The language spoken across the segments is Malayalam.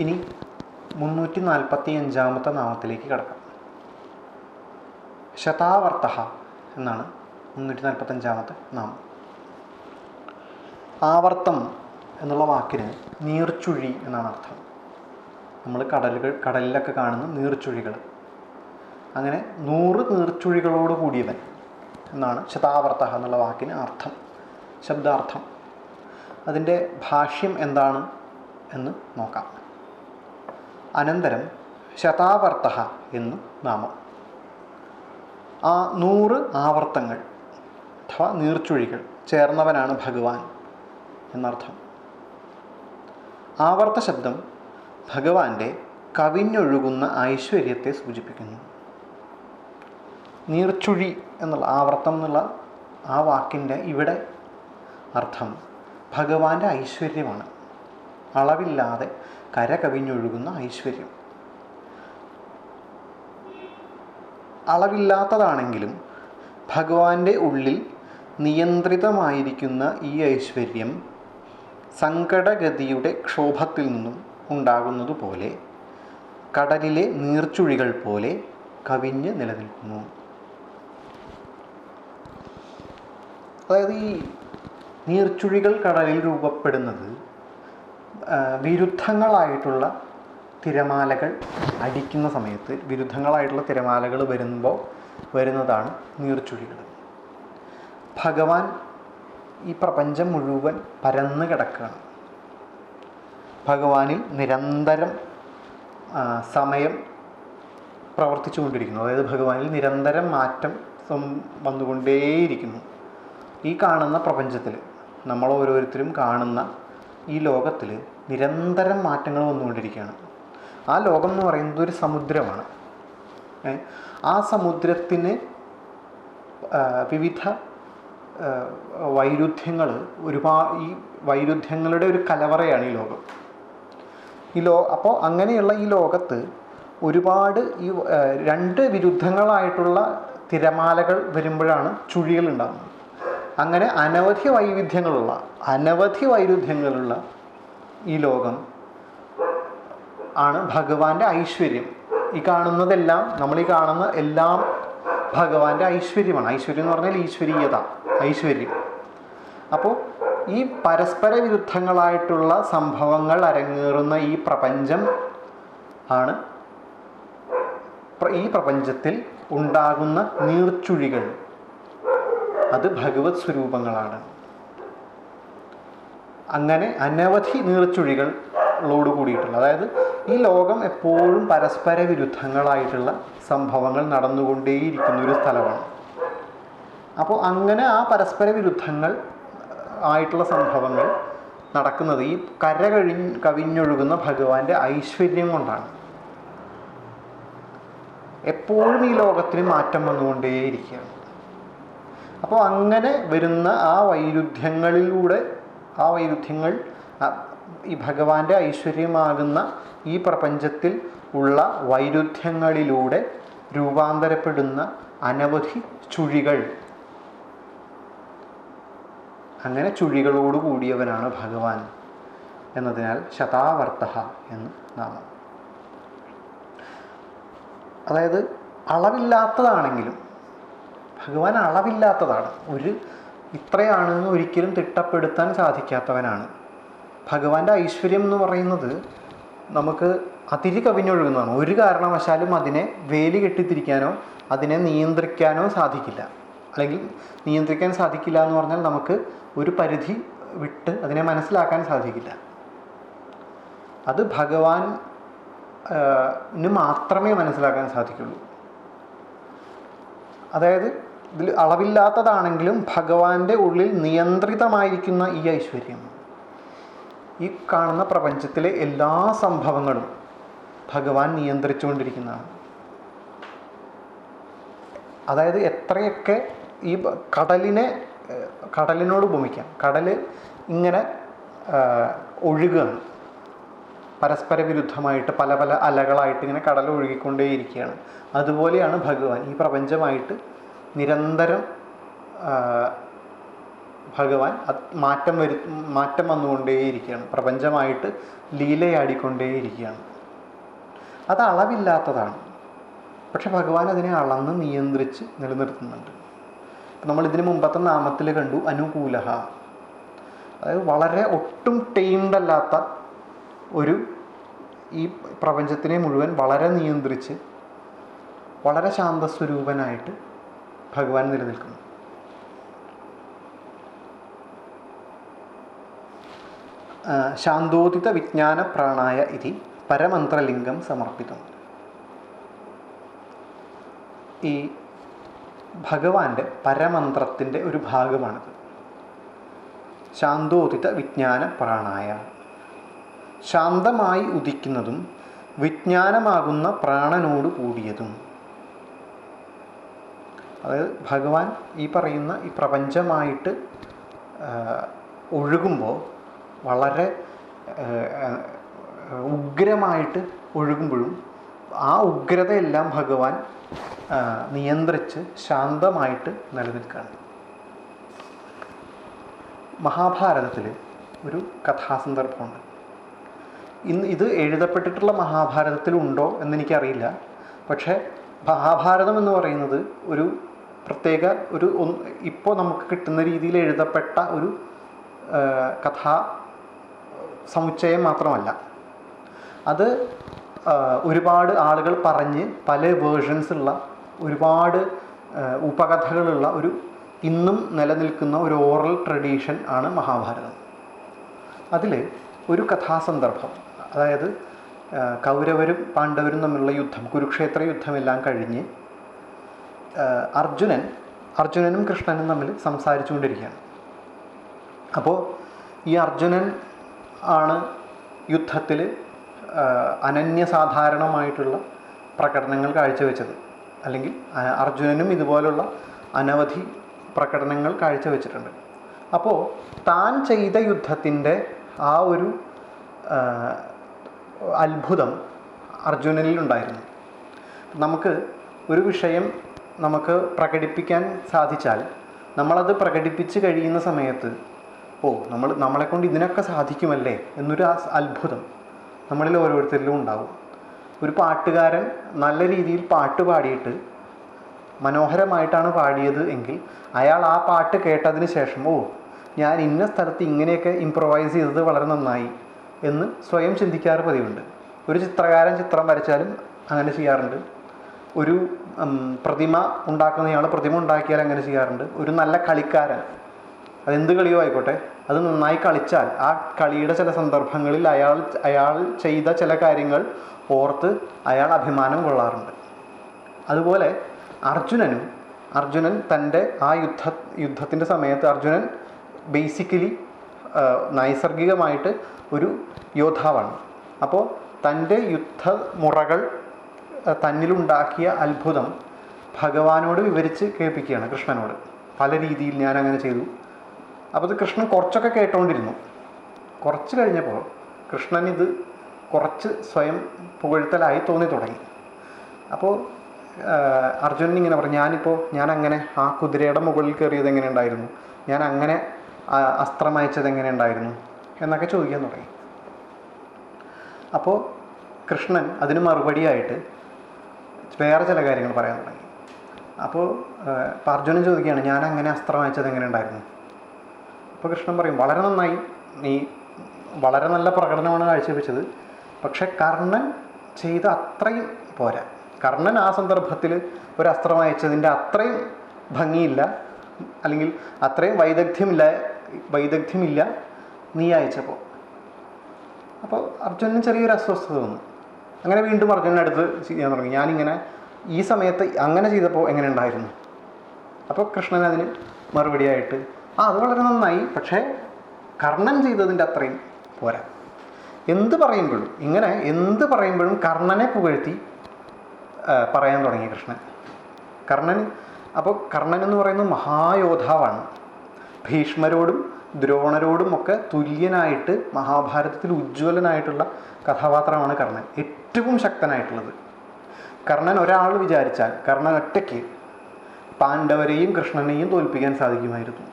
ഇനി മുന്നൂറ്റി നാൽപ്പത്തി അഞ്ചാമത്തെ നാമത്തിലേക്ക് കിടക്കാം. ശതാവർത്ത എന്നാണ് മുന്നൂറ്റി നാൽപ്പത്തഞ്ചാമത്തെ നാമം. ആവർത്തം എന്നുള്ള വാക്കിന് നീർച്ചുഴി എന്നാണ് അർത്ഥം. നമ്മൾ കടലുകൾ കടലിലൊക്കെ കാണുന്ന നീർച്ചുഴികൾ. അങ്ങനെ നൂറ് നീർച്ചുഴികളോട് കൂടിയവൻ എന്നാണ് ശതാവർത്ത എന്നുള്ള വാക്കിന് അർത്ഥം ശബ്ദാർത്ഥം. അതിന്റെ ഭാഷ്യം എന്താണ് എന്ന് നോക്കാം. അനന്തരം ശതാവർത്ത എന്നു നാമം. ആ നൂറ് ആവർത്തങ്ങൾ അഥവാ നീർച്ചുഴികൾ ചേർന്നവനാണ് ഭഗവാൻ എന്നർത്ഥം. ആവർത്ത ശബ്ദം ഭഗവാന്റെ കവിഞ്ഞൊഴുകുന്ന ഐശ്വര്യത്തെ സൂചിപ്പിക്കുന്നു. നീർച്ചുഴി എന്നുള്ള ആവർത്തം എന്നുള്ള ആ വാക്കിന്റെ ഇവിടെ അർത്ഥം ഭഗവാന്റെ ഐശ്വര്യമാണ്. അളവില്ലാതെ കരകവിഞ്ഞൊഴുകുന്ന ഐശ്വര്യം. അളവില്ലാത്തതാണെങ്കിലും ഭഗവാന്റെ ഉള്ളിൽ നിയന്ത്രിതമായിരിക്കുന്ന ഈ ഐശ്വര്യം സങ്കടഗതിയുടെ ക്ഷോഭത്തിൽ നിന്നും ഉണ്ടാകുന്നതുപോലെ കടലിലെ നീർച്ചുഴികൾ പോലെ കവിഞ്ഞ് നിലനിൽക്കുന്നു. അതായത് ഈ നീർച്ചുഴികൾ കടലിൽ രൂപപ്പെടുന്നത് വിരുദ്ധങ്ങളായിട്ടുള്ള തിരമാലകൾ അടിക്കുന്ന സമയത്ത് വിരുദ്ധങ്ങളായിട്ടുള്ള തിരമാലകൾ വരുമ്പോൾ വരുന്നതാണ് നീർച്ചുഴികൾ. ഭഗവാൻ ഈ പ്രപഞ്ചം മുഴുവൻ പരന്ന് കിടക്കുകയാണ് ഭഗവാനിൽ നിരന്തരം സമയം പ്രവർത്തിച്ചുകൊണ്ടിരിക്കുന്നു. അതായത് ഭഗവാനിൽ നിരന്തരം മാറ്റം വന്നുകൊണ്ടേയിരിക്കുന്നു. ഈ കാണുന്ന പ്രപഞ്ചത്തിൽ നമ്മൾ ഓരോരുത്തരും കാണുന്ന ഈ ലോകത്തിൽ നിരന്തരം മാറ്റങ്ങൾ വന്നുകൊണ്ടിരിക്കുകയാണ്. ആ ലോകം എന്ന് പറയുന്നത് ഒരു സമുദ്രമാണ്. ആ സമുദ്രത്തിന് വിവിധ വൈരുദ്ധ്യങ്ങൾ ഒരുപാട് ഈ വൈരുദ്ധ്യങ്ങളുടെ ഒരു കലവറയാണ് ഈ ലോകം. ഈ ലോ അപ്പോൾ അങ്ങനെയുള്ള ഈ ലോകത്ത് ഒരുപാട് ഈ രണ്ട് വിരുദ്ധങ്ങളായിട്ടുള്ള തിരമാലകൾ വരുമ്പോഴാണ് ചുഴികൾ ഉണ്ടാകുന്നത്. അങ്ങനെ അനവധി വൈവിധ്യങ്ങളുള്ള അനവധി വൈരുദ്ധ്യങ്ങളുള്ള ഈ ലോകം ആണ് ഭഗവാന്റെ ഐശ്വര്യം. ഈ കാണുന്നതെല്ലാം നമ്മൾ ഈ കാണുന്ന എല്ലാം ഭഗവാന്റെ ഐശ്വര്യമാണ്. ഐശ്വര്യം എന്ന് പറഞ്ഞാൽ ഈശ്വരീയത ഐശ്വര്യം. അപ്പോൾ ഈ പരസ്പര വിരുദ്ധങ്ങളായിട്ടുള്ള സംഭവങ്ങൾ അരങ്ങേറുന്ന ഈ പ്രപഞ്ചം ആണ് ഈ പ്രപഞ്ചത്തിൽ ഉണ്ടാകുന്ന നീർച്ചുഴികൾ. അത് ഭഗവത് സ്വരൂപങ്ങളാണ്. അങ്ങനെ അനവധി നീർച്ചുഴികളോട് കൂടിയിട്ടുള്ള അതായത് ഈ ലോകം എപ്പോഴും പരസ്പര വിരുദ്ധങ്ങളായിട്ടുള്ള സംഭവങ്ങൾ നടന്നുകൊണ്ടേയിരിക്കുന്ന ഒരു സ്ഥലമാണ്. അപ്പോൾ അങ്ങനെ ആ പരസ്പര വിരുദ്ധങ്ങൾ ആയിട്ടുള്ള സംഭവങ്ങൾ നടക്കുന്നത് ഈ കര കഴി കവിഞ്ഞൊഴുകുന്ന ഭഗവാന്റെ ഐശ്വര്യം കൊണ്ടാണ്. എപ്പോഴും ഈ ലോകത്തിന് മാറ്റം വന്നുകൊണ്ടേയിരിക്കുകയാണ്. അപ്പോൾ അങ്ങനെ വരുന്ന ആ വൈരുദ്ധ്യങ്ങളിലൂടെ ആ വൈരുദ്ധ്യങ്ങൾ ഈ ഭഗവാന്റെ ഐശ്വര്യമാകുന്ന ഈ പ്രപഞ്ചത്തിൽ ഉള്ള വൈരുദ്ധ്യങ്ങളിലൂടെ രൂപാന്തരപ്പെടുന്ന അനവധി ചുഴികൾ. അങ്ങനെ ചുഴികളോട് കൂടിയവനാണ് ഭഗവാൻ എന്നതിനാൽ ശതാവർത്ത എന്ന് നാമം. അതായത് അളവില്ലാത്തതാണെങ്കിലും ഭഗവാൻ അളവില്ലാത്തതാണ്. ഒരു ഇത്രയാണെന്ന് ഒരിക്കലും തിട്ടപ്പെടുത്താൻ സാധിക്കാത്തവനാണ്. ഭഗവാന്റെ ഐശ്വര്യം എന്ന് പറയുന്നത് നമുക്ക് അതിരി കവിഞ്ഞൊഴുകുന്നതാണ്. ഒരു കാരണവശാലും അതിനെ വേലി കെട്ടിത്തിരിക്കാനോ അതിനെ നിയന്ത്രിക്കാനോ സാധിക്കില്ല. അല്ലെങ്കിൽ നിയന്ത്രിക്കാൻ സാധിക്കില്ല എന്ന് പറഞ്ഞാൽ നമുക്ക് ഒരു പരിധി വിട്ട് അതിനെ മനസ്സിലാക്കാൻ സാധിക്കില്ല. അത് ഭഗവാൻ മാത്രമേ മനസ്സിലാക്കാൻ സാധിക്കുള്ളൂ. അതായത് ഇതിൽ അളവില്ലാത്തതാണെങ്കിലും ഭഗവാന്റെ ഉള്ളിൽ നിയന്ത്രിതമായിരിക്കുന്ന ഈ ഐശ്വര്യം. ഈ കാണുന്ന പ്രപഞ്ചത്തിലെ എല്ലാ സംഭവങ്ങളും ഭഗവാൻ നിയന്ത്രിച്ചുകൊണ്ടിരിക്കുന്നതാണ്. അതായത് എത്രയൊക്കെ ഈ കടലിനെ കടലിനോട് ഉപമിക്കാം കടൽ ഇങ്ങനെ ഒഴുകുകയാണ് പരസ്പര വിരുദ്ധമായിട്ട് പല പല അലകളായിട്ട് ഇങ്ങനെ കടൽ ഒഴുകിക്കൊണ്ടേയിരിക്കുകയാണ്. അതുപോലെയാണ് ഭഗവാൻ. ഈ പ്രപഞ്ചമായിട്ട് നിരന്തരം ഭഗവാൻ മാറ്റം വരു മാറ്റം വന്നുകൊണ്ടേയിരിക്കുകയാണ്. പ്രപഞ്ചമായിട്ട് ലീലയാടിക്കൊണ്ടേയിരിക്കുകയാണ്. അത് അളവില്ലാത്തതാണ്. പക്ഷെ ഭഗവാൻ അതിനെ അളന്ന് നിയന്ത്രിച്ച് നിലനിർത്തുന്നുണ്ട്. നമ്മൾ ഇതിന് മുമ്പത്തെ നാമത്തിൽ കണ്ടു അനുകൂലഹ. അതായത് വളരെ ഒട്ടും ടൈംഡ് അല്ലാത്ത ഒരു ഈ പ്രപഞ്ചത്തിനെ മുഴുവൻ വളരെ നിയന്ത്രിച്ച് വളരെ ശാന്തസ്വരൂപനായിട്ട് ഭഗവാൻ നിലനിൽക്കുന്നു. ശാന്തോദിത വിജ്ഞാന പ്രാണായ ഇതി പരമന്ത്രലിംഗം സമർപ്പിതം. ഈ ഭഗവാന്റെ പരമന്ത്രത്തിന്റെ ഒരു ഭാഗമാണിത്. ശാന്തോദിത വിജ്ഞാന പ്രാണായ ശാന്തമായി ഉദിക്കുന്നതും വിജ്ഞാനമാകുന്ന പ്രാണനോട് കൂടിയതും. അതായത് ഭഗവാൻ ഈ പറയുന്ന ഈ പ്രപഞ്ചമായിട്ട് ഒഴുകുമ്പോൾ വളരെ ഉഗ്രമായിട്ട് ഒഴുകുമ്പോഴും ആ ഉഗ്രതയെല്ലാം ഭഗവാൻ നിയന്ത്രിച്ച് ശാന്തമായിട്ട് നിലനിൽക്കുകയാണ്. മഹാഭാരതത്തിൽ ഒരു കഥാസന്ദർഭമുണ്ട്. ഇന്ന് ഇത് എഴുതപ്പെട്ടിട്ടുള്ള മഹാഭാരതത്തിലുണ്ടോ എന്നെനിക്കറിയില്ല. പക്ഷേ മഹാഭാരതം എന്ന് പറയുന്നത് ഒരു പ്രത്യേക ഒരു ഇപ്പോൾ നമുക്ക് കിട്ടുന്ന രീതിയിൽ എഴുതപ്പെട്ട ഒരു കഥാ സമുച്ചയം മാത്രമല്ല. അത് ഒരുപാട് ആളുകൾ പറഞ്ഞ് പല വേർഷൻസ് ഉള്ള ഒരുപാട് ഉപകഥകളുള്ള ഒരു ഇന്നും നിലനിൽക്കുന്ന ഒരു ഓറൽ ട്രഡീഷൻ ആണ് മഹാഭാരതം. അതിൽ ഒരു കഥാസന്ദർഭം അതായത് കൗരവരും പാണ്ഡവരും തമ്മിലുള്ള യുദ്ധം കുരുക്ഷേത്ര യുദ്ധമെല്ലാം കഴിഞ്ഞ് അർജുനൻ അർജുനനും കൃഷ്ണനും തമ്മിൽ സംസാരിച്ചുകൊണ്ടിരിക്കുകയാണ്. അപ്പോൾ ഈ അർജുനൻ ആണ് യുദ്ധത്തിൽ അനന്യസാധാരണമായിട്ടുള്ള പ്രകടനങ്ങൾ കാഴ്ചവെച്ചത്. അല്ലെങ്കിൽ അർജുനനും ഇതുപോലുള്ള അനവധി പ്രകടനങ്ങൾ കാഴ്ചവെച്ചിട്ടുണ്ട്. അപ്പോൾ താൻ ചെയ്ത യുദ്ധത്തിന്റെ ആ ഒരു അത്ഭുതം അർജുനനിലുണ്ടായിരുന്നു നമുക്ക് ഒരു വിഷയം നമുക്ക് പ്രകടിപ്പിക്കാൻ സാധിച്ചാൽ നമ്മളത് പ്രകടിപ്പിച്ച് കഴിയുന്ന സമയത്ത് ഓ നമ്മൾ നമ്മളെക്കൊണ്ട് ഇതിനൊക്കെ സാധിക്കുമല്ലേ എന്നൊരു അത്ഭുതം നമ്മളിൽ ഓരോരുത്തരിലും ഉണ്ടാവും. ഒരു പാട്ടുകാരൻ നല്ല രീതിയിൽ പാട്ട് പാടിയിട്ട് മനോഹരമായിട്ടാണ് പാടിയത് എങ്കിൽ അയാൾ ആ പാട്ട് കേട്ടതിന് ശേഷം ഓ ഞാൻ ഇന്ന സ്ഥലത്ത് ഇങ്ങനെയൊക്കെ ഇമ്പ്രവൈസ് ചെയ്തത് വളരെ നന്നായി എന്ന് സ്വയം ചിന്തിക്കാറ് പതിവുണ്ട്. ഒരു ചിത്രകാരൻ ചിത്രം വരച്ചാലും അങ്ങനെ ചെയ്യാറുണ്ട്. ഒരു പ്രതിമ ഉണ്ടാക്കുന്നയാൾ പ്രതിമ ഉണ്ടാക്കിയാൽ അങ്ങനെ ചെയ്യാറുണ്ട്. ഒരു നല്ല കളിക്കാരൻ. അതെന്ത് കളിയോ ആയിക്കോട്ടെ. അത് നന്നായി കളിച്ചാൽ ആ കളിയുടെ ചില സന്ദർഭങ്ങളിൽ അയാൾ അയാൾ ചെയ്ത ചില കാര്യങ്ങൾ ഓർത്ത് അയാൾ അഭിമാനം കൊള്ളാറുണ്ട്. അതുപോലെ അർജുനനും അർജുനൻ തന്റെ ആ യുദ്ധ യുദ്ധത്തിന്റെ സമയത്ത് അർജുനൻ ബേസിക്കലി നൈസർഗികമായിട്ട് ഒരു യോദ്ധാവാണ്. അപ്പോൾ തന്റെ യുദ്ധമുറകൾ ആ, തന്നിലുണ്ടാക്കിയ അത്ഭുതം ഭഗവാനോട് വിവരിച്ച് കേൾപ്പിക്കുകയാണ് കൃഷ്ണനോട്. പല രീതിയിൽ ഞാൻ അങ്ങനെ ചെയ്തു. അപ്പോൾ ഇത് കൃഷ്ണൻ കുറച്ചൊക്കെ കേട്ടോണ്ടിരുന്നു. കുറച്ച് കഴിഞ്ഞപ്പോൾ കൃഷ്ണൻ ഇത് കുറച്ച് സ്വയം പുകഴ്ത്തലായി തോന്നി തുടങ്ങി. അപ്പോൾ അർജുനൻ ഇങ്ങനെ പറഞ്ഞു ഞാനിപ്പോൾ ഞാൻ അങ്ങനെ ആ കുതിരയുടെ മുകളിൽ കയറിയത് എങ്ങനെ ഉണ്ടായിരുന്നു ഞാൻ അങ്ങനെ അസ്ത്രം അയച്ചത് എങ്ങനെ ഉണ്ടായിരുന്നു എന്നൊക്കെ ചോദിക്കാൻ തുടങ്ങി. അപ്പോൾ കൃഷ്ണൻ അതിന് മറുപടിയായിട്ട് വേറെ ചില കാര്യങ്ങൾ പറയാൻ തുടങ്ങി. അപ്പോൾ അർജുനൻ ചോദിക്കുകയാണ് ഞാൻ അങ്ങനെ അസ്ത്രം അയച്ചത് എങ്ങനെ ഉണ്ടായിരുന്നു? അപ്പോൾ കൃഷ്ണൻ പറയും വളരെ നന്നായി. നീ വളരെ നല്ല പ്രകടനമാണ് കാഴ്ചവെച്ചത്. പക്ഷെ കർണൻ ചെയ്ത അത്രയും പോരാ. കർണൻ ആ സന്ദർഭത്തിൽ ഒരു അസ്ത്രം അയച്ചതിന്റെ അത്രയും ഭംഗിയില്ല. അല്ലെങ്കിൽ അത്രയും വൈദഗ്ധ്യമില്ല വൈദഗ്ധ്യമില്ല നീ അയച്ചപ്പോൾ അപ്പോൾ അർജുനന് ചെറിയൊരു അസ്വസ്ഥത തോന്നും അങ്ങനെ വീണ്ടും അർജുനന്റെ അടുത്ത് ചെയ്യാൻ തുടങ്ങി. ഞാനിങ്ങനെ ഈ സമയത്ത് അങ്ങനെ ചെയ്തപ്പോൾ എങ്ങനെ ഉണ്ടായിരുന്നു? അപ്പോൾ കൃഷ്ണൻ അതിന് മറുപടിയായിട്ട് ആ അത് വളരെ നന്നായി പക്ഷേ കർണൻ ചെയ്തതിന്റെ അത്രയും പോരാ. എന്ത് പറയുമ്പോഴും ഇങ്ങനെ എന്ത് പറയുമ്പോഴും കർണനെ പുകഴ്ത്തി പറയാൻ തുടങ്ങി കൃഷ്ണൻ. കർണൻ അപ്പോൾ കർണൻ എന്ന് പറയുന്നത് മഹായോദ്ധാവാണ്. ഭീഷ്മരോടും ദ്രോണരോടും ഒക്കെ തുല്യനായിട്ട് മഹാഭാരതത്തിൽ ഉജ്ജ്വലനായിട്ടുള്ള കഥാപാത്രമാണ് കർണൻ. ഏറ്റവും ശക്തനായിട്ടുള്ളത്. കർണൻ ഒരാൾ വിചാരിച്ചാൽ കർണൻ ഒറ്റയ്ക്ക് പാണ്ഡവരെയും കൃഷ്ണനെയും തോൽപ്പിക്കാൻ സാധിക്കുമായിരുന്നു.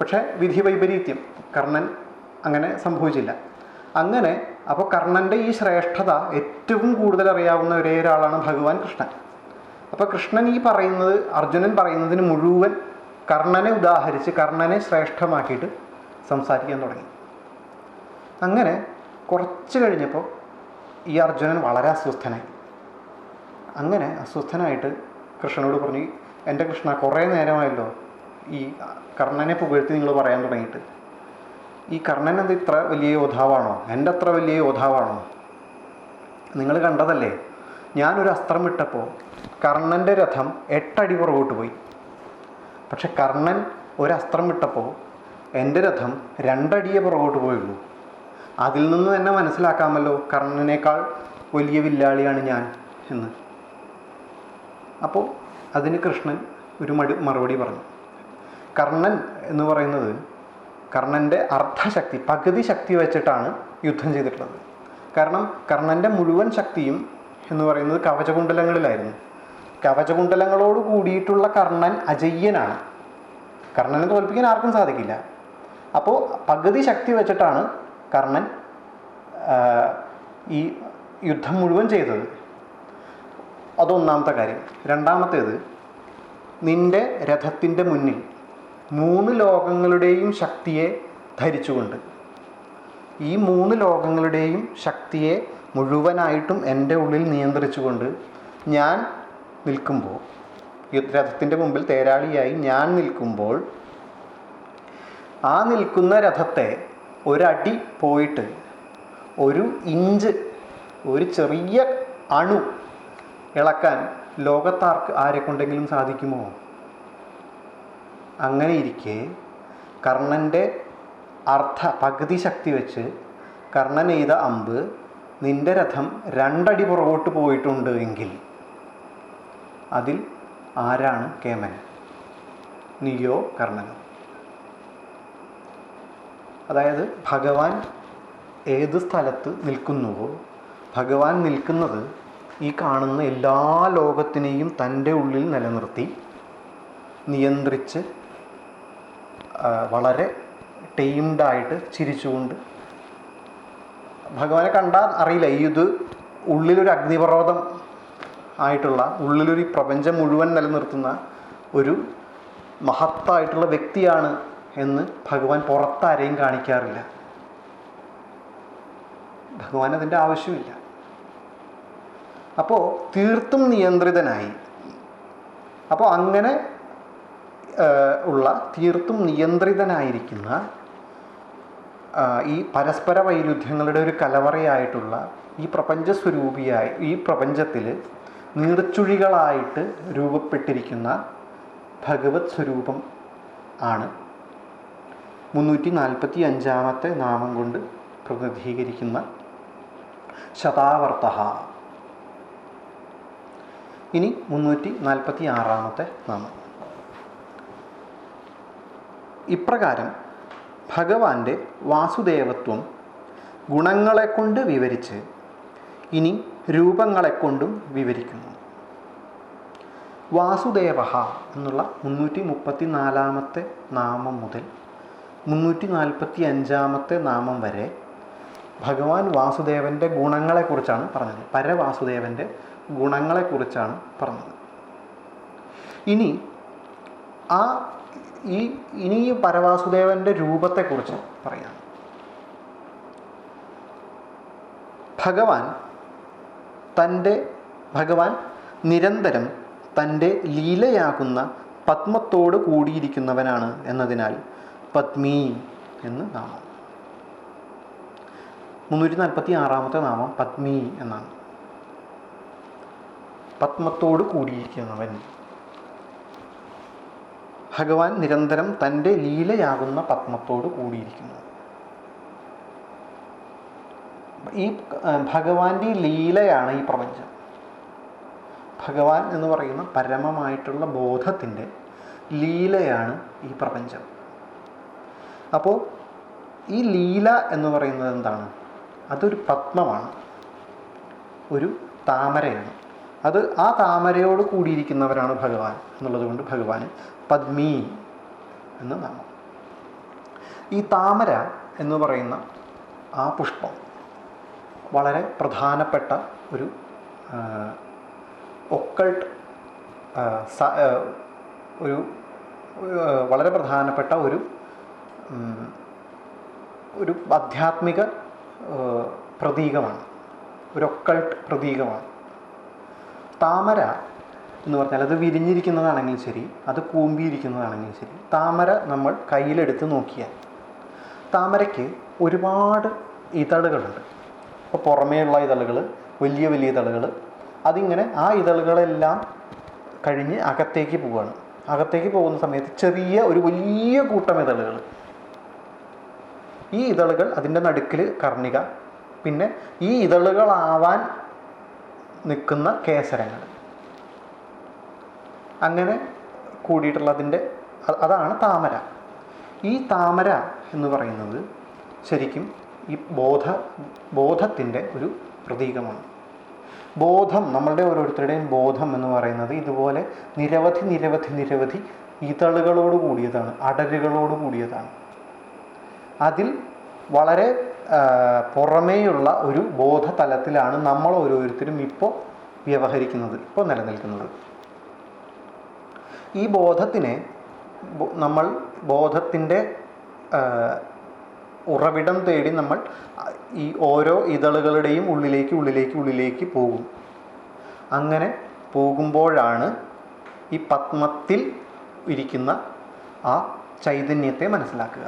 പക്ഷേ വിധി വൈപരീത്യം കർണൻ അങ്ങനെ സംഭവിച്ചില്ല. അങ്ങനെ അപ്പോൾ കർണന്റെ ഈ ശ്രേഷ്ഠത ഏറ്റവും കൂടുതൽ അറിയാവുന്ന ഒരേ ഒരാളാണ് ഭഗവാൻ കൃഷ്ണൻ. അപ്പോൾ കൃഷ്ണൻ ഈ പറയുന്നത് അർജുനൻ പറയുന്നതിന് മുഴുവൻ കർണനെ ഉദാഹരിച്ച് കർണനെ ശ്രേഷ്ഠമാക്കിയിട്ട് സംസാരിക്കാൻ തുടങ്ങി. അങ്ങനെ കുറച്ച് കഴിഞ്ഞപ്പോൾ ഈ അർജുനൻ വളരെ അസ്വസ്ഥനായി. അങ്ങനെ അസ്വസ്ഥനായിട്ട് കൃഷ്ണനോട് പറഞ്ഞു എന്റെ കൃഷ്ണ കുറേ നേരമായല്ലോ ഈ കർണനെ പുകഴ്ത്തി നിങ്ങൾ പറയാൻ തുടങ്ങിയിട്ട്. ഈ കർണൻ എന്ത് ഇത്ര വലിയ യോദ്ധാവാണോ? എന്റെ അത്ര വലിയ യോദ്ധാവാണോ? നിങ്ങൾ കണ്ടതല്ലേ? ഞാനൊരു അസ്ത്രം ഇട്ടപ്പോൾ കർണന്റെ രഥം എട്ടടി പുറകോട്ട് പോയി. പക്ഷെ കർണൻ ഒരു അസ്ത്രം ഇട്ടപ്പോൾ എന്റെ രഥം രണ്ടടിയെ പുറകോട്ട് പോയുള്ളൂ. അതിൽ നിന്ന് തന്നെ മനസ്സിലാക്കാമല്ലോ. കർണനേക്കാൾ വലിയ വില്ലാളിയാണ് ഞാൻ എന്ന്. അപ്പോൾ അതിന് കൃഷ്ണൻ ഒരു മടി മറുപടി പറഞ്ഞു. കർണൻ എന്ന് പറയുന്നത് കർണന്റെ അർദ്ധശക്തി പകുതി ശക്തി വെച്ചിട്ടാണ് യുദ്ധം ചെയ്തിട്ടുള്ളത്. കാരണം കർണന്റെ മുഴുവൻ ശക്തിയും എന്ന് പറയുന്നത് കവചകുണ്ടലങ്ങളിലായിരുന്നു. കവചകുണ്ടലങ്ങളോട് കൂടിയിട്ടുള്ള കർണൻ അജയ്യനാണ്. കർണനെ തോൽപ്പിക്കാൻ ആർക്കും സാധിക്കില്ല. അപ്പോൾ പകുതി ശക്തി വെച്ചിട്ടാണ് കർണൻ ഈ യുദ്ധം മുഴുവൻ ചെയ്തത്. അതൊന്നാമത്തെ കാര്യം. രണ്ടാമത്തേത് നിന്റെ രഥത്തിന്റെ മുന്നിൽ മൂന്ന് ലോകങ്ങളുടെയും ശക്തിയെ ധരിച്ചുകൊണ്ട് ഈ മൂന്ന് ലോകങ്ങളുടെയും ശക്തിയെ മുഴുവനായിട്ടും എന്റെ ഉള്ളിൽ നിയന്ത്രിച്ചുകൊണ്ട് ഞാൻ നിൽക്കുമ്പോൾ രഥത്തിന്റെ മുമ്പിൽ തേരാളിയായി ഞാൻ നിൽക്കുമ്പോൾ ആ നിൽക്കുന്ന രഥത്തെ ഒരടി പോയിട്ട് ഒരു ഇഞ്ച് ഒരു ചെറിയ അണു ഇളക്കാൻ ലോകത്താർക്ക് ആരെ കൊണ്ടെങ്കിലും സാധിക്കുമോ? അങ്ങനെ ഇരിക്കെ കർണന്റെ അർത്ഥ പകുതി ശക്തി വെച്ച് കർണൻ എയ്ത അമ്പ് നിന്റെ രഥം രണ്ടടി പുറകോട്ട് പോയിട്ടുണ്ട് എങ്കിൽ അതിൽ ആരാണ് കേമൻ? നീയോ കർണനോ? അതായത് ഭഗവാൻ ഏത് സ്ഥലത്ത് നിൽക്കുന്നുവോ ഭഗവാൻ നിൽക്കുന്നത് ഈ കാണുന്ന എല്ലാ ലോകത്തിനെയും തന്റെ ഉള്ളിൽ നിലനിർത്തി നിയന്ത്രിച്ച് വളരെ ടൈംഡായിട്ട് ചിരിച്ചുകൊണ്ട്. ഭഗവാനെ കണ്ടാൽ അറിയില്ല ഇത് ഉള്ളിലൊരു അഗ്നിപർവതം ആയിട്ടുള്ള ഉള്ളിലൊരു പ്രപഞ്ചം മുഴുവൻ നിലനിർത്തുന്ന ഒരു മഹത്തായിട്ടുള്ള വ്യക്തിയാണ് എന്ന് ഭഗവാൻ പുറത്താരെയും കാണിക്കാറില്ല. ഭഗവാൻ അതിന്റെ ആവശ്യമില്ല. അപ്പോൾ തീർത്തും നിയന്ത്രിതനായി. അപ്പോൾ അങ്ങനെ ഉള്ള തീർത്തും നിയന്ത്രിതനായിരിക്കുന്ന ഈ പരസ്പര വൈരുദ്ധ്യങ്ങളുടെ ഒരു കലവറയായിട്ടുള്ള ഈ പ്രപഞ്ച സ്വരൂപിയായി ഈ പ്രപഞ്ചത്തിൽ നീർച്ചുഴികളായിട്ട് രൂപപ്പെട്ടിരിക്കുന്ന ഭഗവത് സ്വരൂപം ആണ് മുന്നൂറ്റി നാൽപ്പത്തി അഞ്ചാമത്തെ നാമം കൊണ്ട് പ്രതിനിധീകരിക്കുന്ന ശതാവർത്ത ഇനി മുന്നൂറ്റി നാൽപ്പത്തി ആറാമത്തെ നാമം. ഇപ്രകാരം ഭഗവാന്റെ വാസുദേവത്വം ഗുണങ്ങളെ കൊണ്ട് വിവരിച്ച് ഇനി രൂപങ്ങളെ കൊണ്ടും വിവരിക്കുന്നു. വാസുദേവ എന്നുള്ള മുന്നൂറ്റി മുപ്പത്തി നാലാമത്തെ നാമം മുതൽ മുന്നൂറ്റി നാൽപ്പത്തി അഞ്ചാമത്തെ നാമം വരെ ഭഗവാൻ വാസുദേവന്റെ ഗുണങ്ങളെക്കുറിച്ചാണ് പറഞ്ഞത്. പരവാസുദേവന്റെ ഗുണങ്ങളെക്കുറിച്ചാണ് പറഞ്ഞത്. ഇനി ആ ഈ ഇനി ഈ പരവാസുദേവന്റെ രൂപത്തെക്കുറിച്ച് പറയാം. ഭഗവാൻ തന്റെ ഭഗവാൻ നിരന്തരം തന്റെ ലീലയാകുന്ന പത്മത്തോട് കൂടിയിരിക്കുന്നവനാണ് എന്നതിനാൽ പത്മി എന്ന് നാമം. മുന്നൂറ്റി നാൽപ്പത്തി ആറാമത്തെ നാമം പത്മി എന്നാണ്. പത്മത്തോട് കൂടിയിരിക്കുന്നവൻ. ഭഗവാൻ നിരന്തരം തന്റെ ലീലയാകുന്ന പത്മത്തോട് കൂടിയിരിക്കുന്നു. ഈ ഭഗവാന്റെ ലീലയാണ് ഈ പ്രപഞ്ചം. ഭഗവാൻ എന്ന് പറയുന്ന പരമമായിട്ടുള്ള ബോധത്തിന്റെ ലീലയാണ് ഈ പ്രപഞ്ചം. അപ്പോൾ ഈ ലീല എന്ന് പറയുന്നത് എന്താണ്? അതൊരു പത്മമാണ്. ഒരു താമരയാണ്. അത് ആ താമരയോട് കൂടിയിരിക്കുന്നവരാണ് ഭഗവാൻ എന്നുള്ളത് കൊണ്ട് ഭഗവാന് പത്മി എന്ന് നാമം. ഈ താമര എന്ന് പറയുന്ന ആ പുഷ്പം വളരെ പ്രധാനപ്പെട്ട ഒരു ഒക്കൾട്ട് ഒരു വളരെ പ്രധാനപ്പെട്ട ഒരു ഒരു ആധ്യാത്മിക പ്രതീകമാണ്. ഒരു ഒക്കൾട്ട് പ്രതീകമാണ്. താമര എന്ന് പറഞ്ഞാൽ അത് വിരിഞ്ഞിരിക്കുന്നതാണെങ്കിൽ ശരി അത് കൂമ്പിയിരിക്കുന്നതാണെങ്കിൽ ശരി താമര നമ്മൾ കയ്യിലെടുത്ത് നോക്കിയാൽ താമരയ്ക്ക് ഒരുപാട് ഇതളുകളുണ്ട്. അപ്പോൾ പുറമേയുള്ള ഇതളുകൾ വലിയ വലിയ ഇതളുകൾ അതിങ്ങനെ ആ ഇതളുകളെല്ലാം കഴിഞ്ഞ് അകത്തേക്ക് പോവുകയാണ് അകത്തേക്ക് പോകുന്ന സമയത്ത് ചെറിയ ഒരു വലിയ കൂട്ടം ഇതളുകൾ. ഈ ഇതളുകൾ അതിന്റെ നടുക്കിൽ കർണിക. പിന്നെ ഈ ഇതളുകളാവാൻ നിൽക്കുന്ന കേസരങ്ങൾ. അങ്ങനെ കൂടിയിട്ടുള്ളതിന്റെ അതാണ് താമര. ഈ താമര എന്ന് പറയുന്നത് ശരിക്കും ഈ ബോധ ബോധത്തിന്റെ ഒരു പ്രതീകമാണ്. ബോധം നമ്മളുടെ ഓരോരുത്തരുടെയും ബോധം എന്ന് പറയുന്നത് ഇതുപോലെ നിരവധി നിരവധി നിരവധി ഇതളുകളോട് കൂടിയതാണ് അടരുകളോട് കൂടിയതാണ്. അതിൽ വളരെ പുറമേയുള്ള ഒരു ബോധതലത്തിലാണ് നമ്മൾ ഓരോരുത്തരും ഇപ്പോൾ വ്യവഹരിക്കുന്നത് ഇപ്പോൾ നിലനിൽക്കുന്നത്. ഈ ബോധത്തിനെ നമ്മൾ ബോധത്തിന്റെ ഉറവിടം തേടി നമ്മൾ ഈ ഓരോ ഇതളുകളുടെയും ഉള്ളിലേക്ക് ഉള്ളിലേക്ക് ഉള്ളിലേക്ക് പോകും. അങ്ങനെ പോകുമ്പോഴാണ് ഈ പത്മത്തിൽ ഇരിക്കുന്ന ആ ചൈതന്യത്തെ മനസ്സിലാക്കുക.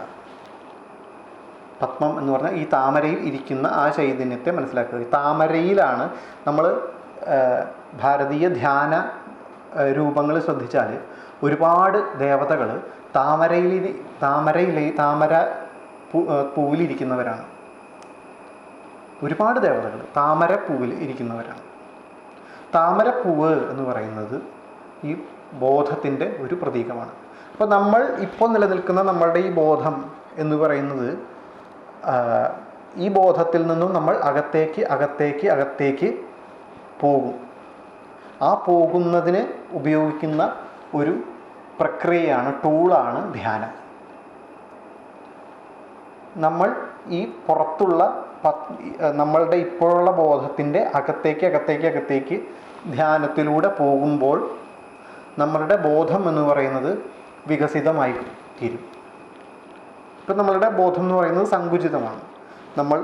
പത്മം എന്ന് പറഞ്ഞാൽ ഈ താമരയിൽ ഇരിക്കുന്ന ആ ചൈതന്യത്തെ മനസ്സിലാക്കുക. താമരയിലാണ് നമ്മൾ ഭാരതീയ ധ്യാന രൂപങ്ങൾ ശ്രദ്ധിച്ചാൽ ഒരുപാട് ദേവതകൾ താമരയിൽ താമരയിലെ താമര പൂവിലിരിക്കുന്നവരാണ്. ഒരുപാട് ദേവതകൾ താമര പൂവിൽ ഇരിക്കുന്നവരാണ്. താമരപ്പൂവ് എന്ന് പറയുന്നത് ഈ ബോധത്തിന്റെ ഒരു പ്രതീകമാണ്. അപ്പോൾ നമ്മൾ ഇപ്പോൾ നിലനിൽക്കുന്ന നമ്മളുടെ ഈ ബോധം എന്ന് പറയുന്നത് ഈ ബോധത്തിൽ നിന്നും നമ്മൾ അകത്തേക്ക് അകത്തേക്ക് അകത്തേക്ക് പോകും. ആ പോകുന്നതിന് ഉപയോഗിക്കുന്ന ഒരു പ്രക്രിയയാണ് ടൂളാണ് ധ്യാനം. നമ്മൾ ഈ പുറത്തുള്ള നമ്മളുടെ ഇപ്പോഴുള്ള ബോധത്തിന്റെ അകത്തേക്ക് അകത്തേക്ക് അകത്തേക്ക് ധ്യാനത്തിലൂടെ പോകുമ്പോൾ നമ്മളുടെ ബോധം എന്ന് പറയുന്നത് വികസിതമായി തീരും ഇപ്പം നമ്മളുടെ ബോധം എന്ന് പറയുന്നത് സങ്കുചിതമാണ്. നമ്മൾ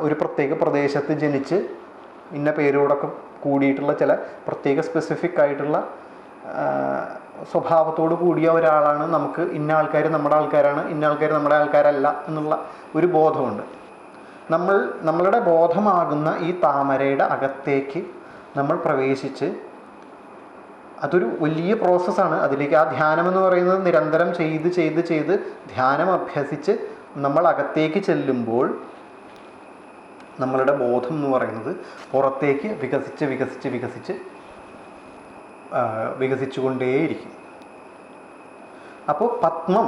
ഒരു പ്രത്യേക പ്രദേശത്ത് ജനിച്ച് ഇന്ന പേരോടൊക്കെ കൂടിയിട്ടുള്ള ചില പ്രത്യേക സ്പെസിഫിക് ആയിട്ടുള്ള സ്വഭാവത്തോട് കൂടിയ ഒരാളാണ് നമുക്ക് ഇന്ന ആൾക്കാർ നമ്മുടെ ആൾക്കാരാണ് ഇന്ന ആൾക്കാർ നമ്മുടെ ആൾക്കാരല്ല എന്നുള്ള ഒരു ബോധമുണ്ട്. നമ്മൾ നമ്മളുടെ ബോധമാകുന്ന ഈ താമരയുടെ അകത്തേക്ക് നമ്മൾ പ്രവേശിച്ച് അതൊരു വലിയ പ്രോസസ്സാണ് അതിലേക്ക് ആ ധ്യാനം എന്ന് പറയുന്നത് നിരന്തരം ചെയ്ത് ചെയ്ത് ചെയ്ത് ധ്യാനം അഭ്യസിച്ച് നമ്മൾ അകത്തേക്ക് ചെല്ലുമ്പോൾ നമ്മളുടെ ബോധം എന്ന് പറയുന്നത് പുറത്തേക്ക് വികസിച്ച് വികസിച്ച് വികസിച്ച് വികസിച്ചുകൊണ്ടേയിരിക്കും. അപ്പോൾ പത്മം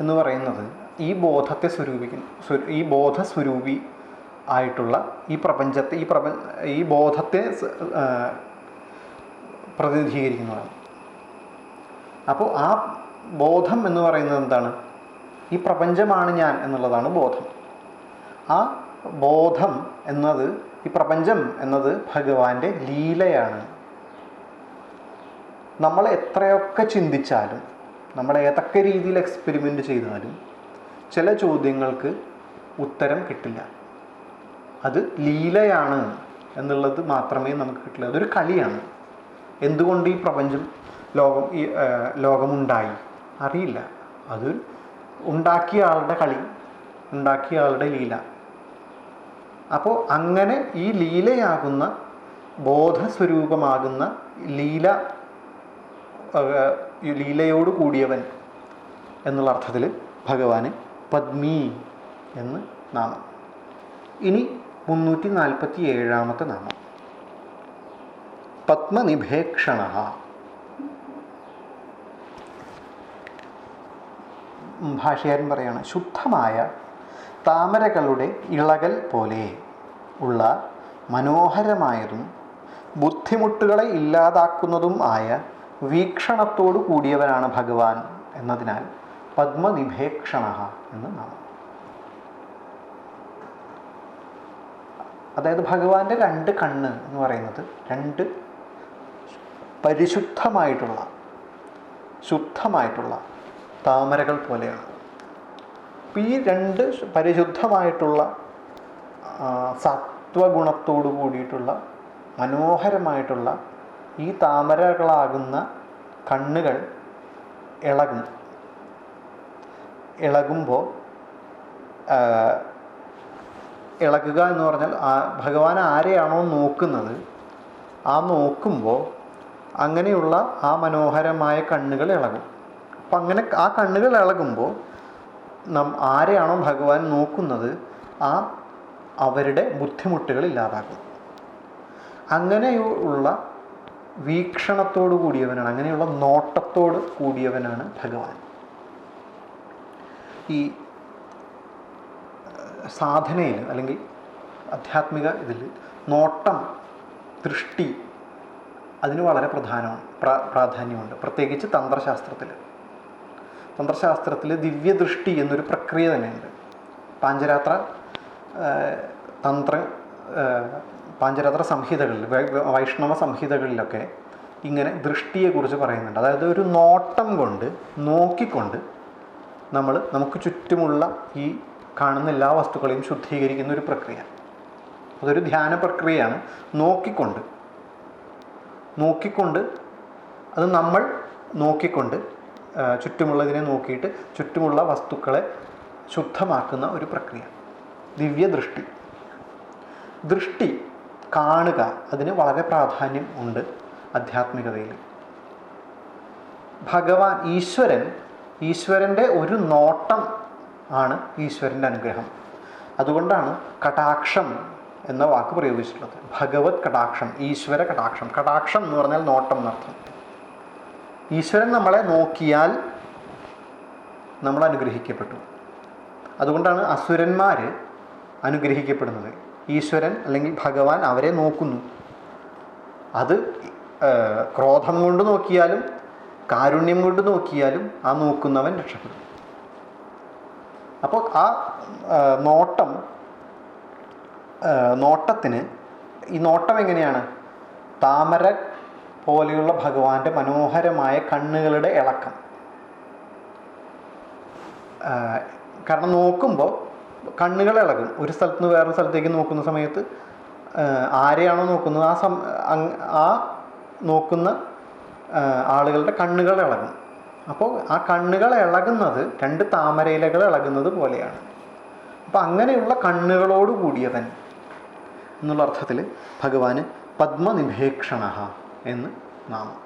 എന്ന് പറയുന്നത് ഈ ബോധത്തെ സ്വരൂപിക്കുന്നു ഈ ബോധസ്വരൂപി ആയിട്ടുള്ള ഈ പ്രപഞ്ചത്തെ ഈ പ്രപഞ്ച ഈ ബോധത്തെ പ്രതിനിധീകരിക്കുന്നതാണ് അപ്പോൾ ആ ബോധം എന്ന് പറയുന്നത് എന്താണ്? ഈ പ്രപഞ്ചമാണ് ഞാൻ എന്നുള്ളതാണ് ബോധം. ആ ബോധം എന്നത് ഈ പ്രപഞ്ചം എന്നത് ഭഗവാന്റെ ലീലയാണ്. നമ്മൾ എത്രയൊക്കെ ചിന്തിച്ചാലും നമ്മൾ ഏതൊക്കെ രീതിയിൽ എക്സ്പെരിമെന്റ് ചെയ്താലും ചില ചോദ്യങ്ങൾക്ക് ഉത്തരം കിട്ടില്ല. അത് ലീലയാണ് എന്നുള്ളത് മാത്രമേ നമുക്ക് കിട്ടില്ല. അതൊരു കളിയാണ് എന്തുകൊണ്ട് ഈ പ്രപഞ്ചം ലോകം ഈ ലോകമുണ്ടായി? അറിയില്ല. അത് ഉണ്ടാക്കിയ ആളുടെ കളി ഉണ്ടാക്കിയ ആളുടെ ലീല. അപ്പോൾ അങ്ങനെ ഈ ലീലയാകുന്ന ബോധസ്വരൂപമാകുന്ന ലീല ലീലയോട് കൂടിയവൻ എന്നുള്ള അർത്ഥത്തിൽ ഭഗവാന് പത്മി എന്ന് നാമം. ഇനി മുന്നൂറ്റി നാൽപ്പത്തി ഏഴാമത്തെ നാമം. പത്മനിഭേക്ഷണ. ഭാഷകാരൻ പറയാണ് ശുദ്ധമായ താമരകളുടെ ഇളകൽ പോലെ ഉള്ള മനോഹരമായതും ബുദ്ധിമുട്ടുകളെ ഇല്ലാതാക്കുന്നതും ആയ വീക്ഷണത്തോടു കൂടിയവനാണ് ഭഗവാൻ എന്നതിനാൽ പത്മനിഭേക്ഷണ എന്ന് നാമം. അതായത് ഭഗവാന്റെ രണ്ട് കണ്ണ് എന്ന് പറയുന്നത് രണ്ട് പരിശുദ്ധമായിട്ടുള്ള ശുദ്ധമായിട്ടുള്ള താമരകൾ പോലെയാണ്. ഈ രണ്ട് പരിശുദ്ധമായിട്ടുള്ള സത്വഗുണത്തോടു കൂടിയിട്ടുള്ള മനോഹരമായിട്ടുള്ള ഈ താമരകളാകുന്ന കണ്ണുകൾ ഇളകും. ഇളകുമ്പോൾ ഇളകുക എന്ന് പറഞ്ഞാൽ ഭഗവാൻ ആരെയാണോ നോക്കുന്നത് ആ നോക്കുമ്പോൾ അങ്ങനെയുള്ള ആ മനോഹരമായ കണ്ണുകൾ ഇളകും. അപ്പം അങ്ങനെ ആ കണ്ണുകൾ ഇളകുമ്പോൾ നം ആരെയാണോ ഭഗവാൻ നോക്കുന്നത് ആ അവരുടെ ബുദ്ധിമുട്ടുകൾ ഇല്ലാതാക്കും. അങ്ങനെയുള്ള വീക്ഷണത്തോട് കൂടിയവനാണ് അങ്ങനെയുള്ള നോട്ടത്തോട് കൂടിയവനാണ് ഭഗവാൻ. ഈ സാധനയിൽ അല്ലെങ്കിൽ ആധ്യാത്മിക ഇതിൽ നോട്ടം ദൃഷ്ടി അതിന് വളരെ പ്രധാനമാണ് പ്ര- പ്രാധാന്യമുണ്ട്. പ്രത്യേകിച്ച് തന്ത്രശാസ്ത്രത്തിൽ തന്ത്രശാസ്ത്രത്തിൽ ദിവ്യദൃഷ്ടി എന്നൊരു പ്രക്രിയ തന്നെയുണ്ട്. പാഞ്ചരാത്ര തന്ത്ര പാഞ്ചരാത്ര സംഹിതകളിൽ വൈഷ്ണവ സംഹിതകളിലൊക്കെ ഇങ്ങനെ ദൃഷ്ടിയെക്കുറിച്ച് പറയുന്നുണ്ട്. അതായത് ഒരു നോട്ടം കൊണ്ട് നോക്കിക്കൊണ്ട് നമ്മൾ നമുക്ക് ചുറ്റുമുള്ള ഈ കാണുന്ന എല്ലാ വസ്തുക്കളെയും ശുദ്ധീകരിക്കുന്ന ഒരു പ്രക്രിയ. അതൊരു ധ്യാന പ്രക്രിയയാണ്. നോക്കിക്കൊണ്ട് നോക്കിക്കൊണ്ട് അത് നമ്മൾ നോക്കിക്കൊണ്ട് ചുറ്റുമുള്ളതിനെ നോക്കിയിട്ട് ചുറ്റുമുള്ള വസ്തുക്കളെ ശുദ്ധമാക്കുന്ന ഒരു പ്രക്രിയ. ദിവ്യദൃഷ്ടി. ദൃഷ്ടി കാണുക അതിന് വളരെ പ്രാധാന്യം ഉണ്ട് ആധ്യാത്മികതയിൽ. ഭഗവാൻ ഈശ്വരൻ ഈശ്വരന്റെ ഒരു നോട്ടം ആണ് ഈശ്വരന്റെ അനുഗ്രഹം. അതുകൊണ്ടാണ് കടാക്ഷം എന്ന വാക്ക് പ്രയോഗിച്ചിട്ടുള്ളത്. ഭഗവത് കടാക്ഷം ഈശ്വര കടാക്ഷം. കടാക്ഷം എന്ന് പറഞ്ഞാൽ നോട്ടം എന്നർത്ഥം. ഈശ്വരൻ നമ്മളെ നോക്കിയാൽ നമ്മൾ അനുഗ്രഹിക്കപ്പെട്ടു. അതുകൊണ്ടാണ് അസുരന്മാർ അനുഗ്രഹിക്കപ്പെടുന്നത്. ഈശ്വരൻ അല്ലെങ്കിൽ ഭഗവാൻ അവരെ നോക്കുന്നു. അത് ക്രോധം കൊണ്ട് നോക്കിയാലും കാരുണ്യം കൊണ്ട് നോക്കിയാലും ആ നോക്കുന്നവൻ രക്ഷപ്പെടും. അപ്പോൾ ആ നോട്ടം നോട്ടത്തിന് ഈ നോട്ടം എങ്ങനെയാണ്? താമര പോലെയുള്ള ഭഗവാന്റെ മനോഹരമായ കണ്ണുകളുടെ ഇളക്കം. കാരണം നോക്കുമ്പോൾ കണ്ണുകൾ ഇളകും. ഒരു സ്ഥലത്ത് നിന്ന് വേറൊരു സ്ഥലത്തേക്ക് നോക്കുന്ന സമയത്ത് ആരെയാണോ നോക്കുന്നത് ആ സം ആ നോക്കുന്ന ആളുകളുടെ കണ്ണുകൾ ഇളകും. അപ്പോൾ ആ കണ്ണുകൾ ഇളകുന്നത് രണ്ട് താമരയിലകൾ ഇളകുന്നത് പോലെയാണ്. അപ്പോൾ അങ്ങനെയുള്ള കണ്ണുകളോട് കൂടിയവൻ എന്നുള്ള അർത്ഥത്തിൽ ഭഗവാന് പത്മനിഭേക്ഷണ എന്ന് നാമം.